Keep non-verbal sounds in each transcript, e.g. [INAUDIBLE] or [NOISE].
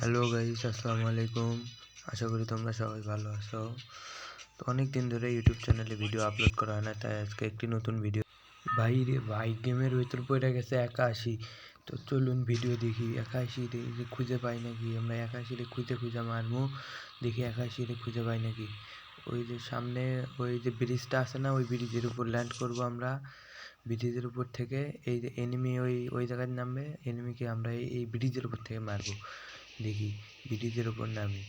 Hello guys আসসালামু আলাইকুম আশা করি তোমরা সবাই ভালো আছো। তো অনেক দিন ধরে ইউটিউব চ্যানেলে ভিডিও আপলোড করা হয় না, তাই আজকে একটি নতুন ভিডিও ভাই রে ভাই গেমের ভিতর পড়ে গেছে একাশি। তো চলুন ভিডিও দেখি। একাশি রে খুঁজে পাই নাকি? আমরা একাশি রে খুঁজে খুঁজে মারবো। দেখি একাশি রে খুঁজে পাই নাকি? ওই যে সামনে, ওই যে ব্রিজটা আছে না, ওই ব্রিজের উপর ল্যান্ড করব আমরা। ব্রিজের উপর থেকে, এই যে এনিমি ওই ওই জায়গায় নামবে এনিমিকে আমরা এই ব্রিজের উপর থেকে মারবো। দেখি ব্রিজের উপর নামি।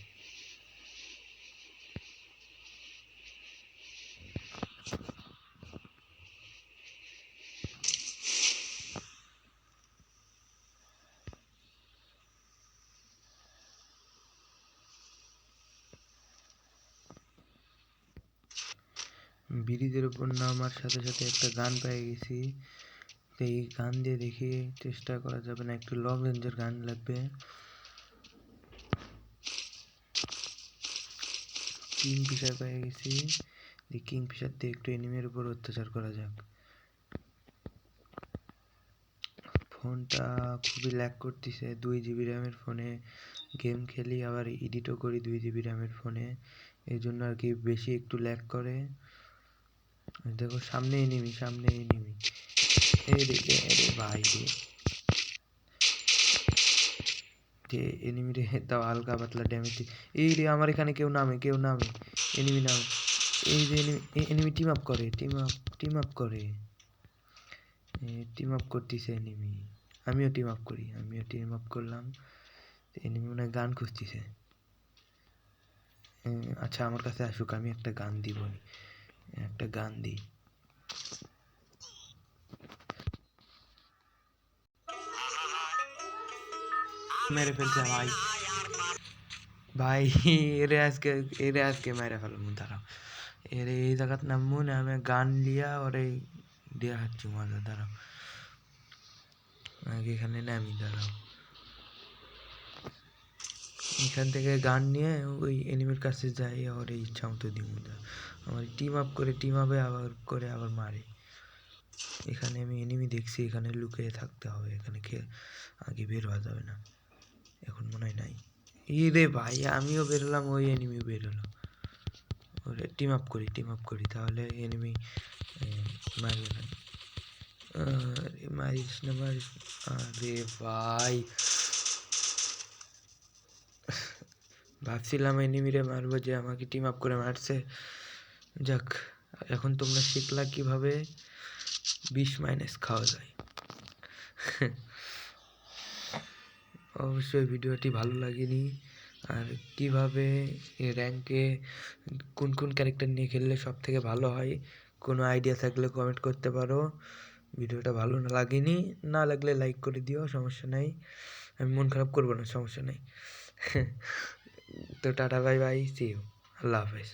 ব্রিজের উপর নামার সাথে সাথে একটা গান পেয়ে গেছি। তো এই গান দিয়ে দেখি চেষ্টা করা যাবে না, একটু লং রেঞ্জের গান লাগবে। কিং ফিশার পেয়ে গেছি। দিয়ে কিং ফিশার দিয়ে একটু এনিমের উপর অত্যাচার করা যাক। ফোনটা খুবই ল্যাগ করতেছে। দুই জিবি র্যামের ফোনে গেম খেলি, আবার এডিটও করি দুই জিবি র্যামের ফোনে। এই জন্য আর কি বেশি একটু ল্যাগ করে। দেখো, সামনে এনিমি সামনে এনিমি এই রে এ রে ভাই রে এনিমি রে তাও হালকা পাতলা ড্যামেজ এই রে, আমার এখানে কেউ নামে কেউ নামে। এনিমি নামে। এই যে এনিমি এনিমি টিম আপ করে টিম আপ টিম আপ করে। টিম আপ করতেছে এনিমি আমিও টিম আপ করি, আমিও টিম আপ করলাম। এনিমি মনে হয় গান খুঁজতেছে। আচ্ছা আমার কাছে আসুক, আমি একটা গান দিব একটা গান দিই। মেরে ফেলছে, ভাই। ভাই, এরে আজকে এরে আজকে মেরে ফেলব, দাঁড়াও। এরে এই জায়গাত নামবো না আমি গান লিয়া ওরে দিয়ে হাঁটছি, মজা, দাঁড়াও। আগে এখানে নামি, দাঁড়াও। এখান থেকে গান নিয়ে ওই এনিমির কাছে যাই, ওর ইচ্ছা মতো দিব আমার টিম আপ করে টিম আপে আবার করে আবার মারে। এখানে আমি এনিমি দেখছি, এখানে লুকিয়ে থাকতে হবে, এখানে খেয়ে আগে বের হওয়া যাবে না। এখন মনে হয় নাই। ই রে ভাই, আমিও বেরোলাম ওই এনিমিও বেরোলো ওরে টিম আপ করি টিম আপ করি, তাহলে এনিমি মারবে না। মারিস না, মারিস। আরে ভাই। ভাবছিলাম এনিমিরে মারবো যে আমাকে টিম আপ করে মারছে। যাক, এখন তোমরা শিখলা কীভাবে? বিশ মাইনাস খাওয়া যায়। অবশ্যই ভিডিওটি ভালো লাগেনি। আর কীভাবে র্যাঙ্কে কোন কোন ক্যারেক্টার নিয়ে খেললে সব থেকে ভালো হয়, কোনো আইডিয়া থাকলে কমেন্ট করতে পারো। ভিডিওটা ভালো না লাগেনি, না লাগলে লাইক করে দিও, সমস্যা নাই। আমি মন খারাপ করব না, সমস্যা নাই। [LAUGHS] তো tata bye bye see you আল্লাহ হাফেজ।